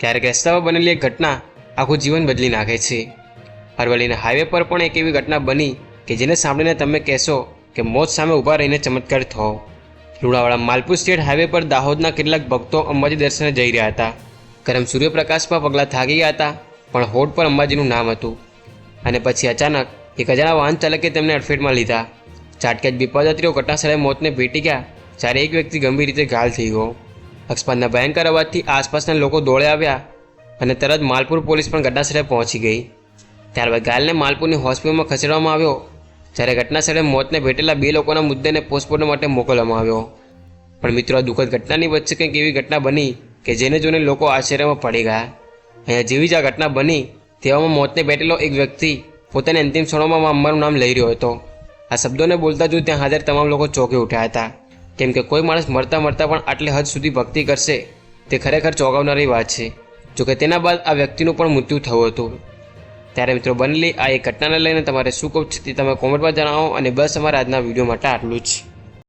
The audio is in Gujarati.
ક્યારેક રસ્તાઓ બનેલી એક ઘટના આખું જીવન બદલી નાખે છે. અરવલ્લીના હાઈવે પર પણ એક એવી ઘટના બની કે જેને સાંભળીને તમે કહેશો કે મોત સામે ઊભા રહીને ચમત્કાર થો લુણાવાડા માલપુર સ્ટેટ હાઈવે પર દાહોદના કેટલાક ભક્તો અંબાજી દર્શને જઈ રહ્યા હતા. ગરમ સૂર્યપ્રકાશમાં પગલાં થાકી ગયા હતા, પણ હોડ પર અંબાજીનું નામ હતું. અને પછી અચાનક એક અજાણા વાહન ચાલકે તેમને અડફેટમાં લીધા. ચાટકે જ વિપદાત્રીઓ ઘટનાસ્થળે મોતને ભેટી ગયા, જ્યારે એક વ્યક્તિ ગંભીર રીતે ઘાયલ થઈ ગયો. અકસ્માતના ભયંકર અવાજથી આસપાસના લોકો દોડે આવ્યા અને તરત માલપુર પોલીસ પણ ઘટનાસ્થળે પહોંચી ગઈ. ત્યારબાદ ઘાયલને માલપુરની હોસ્પિટલમાં ખસેડવામાં આવ્યો, જ્યારે ઘટનાસ્થળે મોતને ભેટેલા બે લોકોના મુદ્દાને પોસ્ટમોર્ટમ માટે મોકલવામાં આવ્યો. પણ મિત્રો દુઃખદ ઘટનાની વચ્ચે કંઈક એવી ઘટના બની કે જેને જોઈને લોકો આશ્ચર્યમાં પડી ગયા. અહીંયા જેવી જ આ ઘટના બની તેવામાં મોતને ભેટેલો એક વ્યક્તિ પોતાની અંતિમ ક્ષણોમાં અંબાનું નામ લઈ રહ્યો હતો. આ શબ્દોને બોલતા જ ત્યાં હાજર તમામ લોકો ચોંકી ઉઠ્યા હતા. કેમ કે કોઈ માણસ મરતા મરતા પણ આટલી હદ સુધી ભક્તિ કરશે, તે ખરેખર ચોંકાવનારી વાત છે. જોકે તેના બાદ આ વ્યક્તિનું પણ મૃત્યુ થયું હતું. ત્યારે મિત્રો બનેલી આ એક ઘટનાને લઈને તમારે શું કહું છે તે તમે કોમેન્ટમાં જણાવો અને બસ અમારા આજના વીડિયો માટે આટલું જ.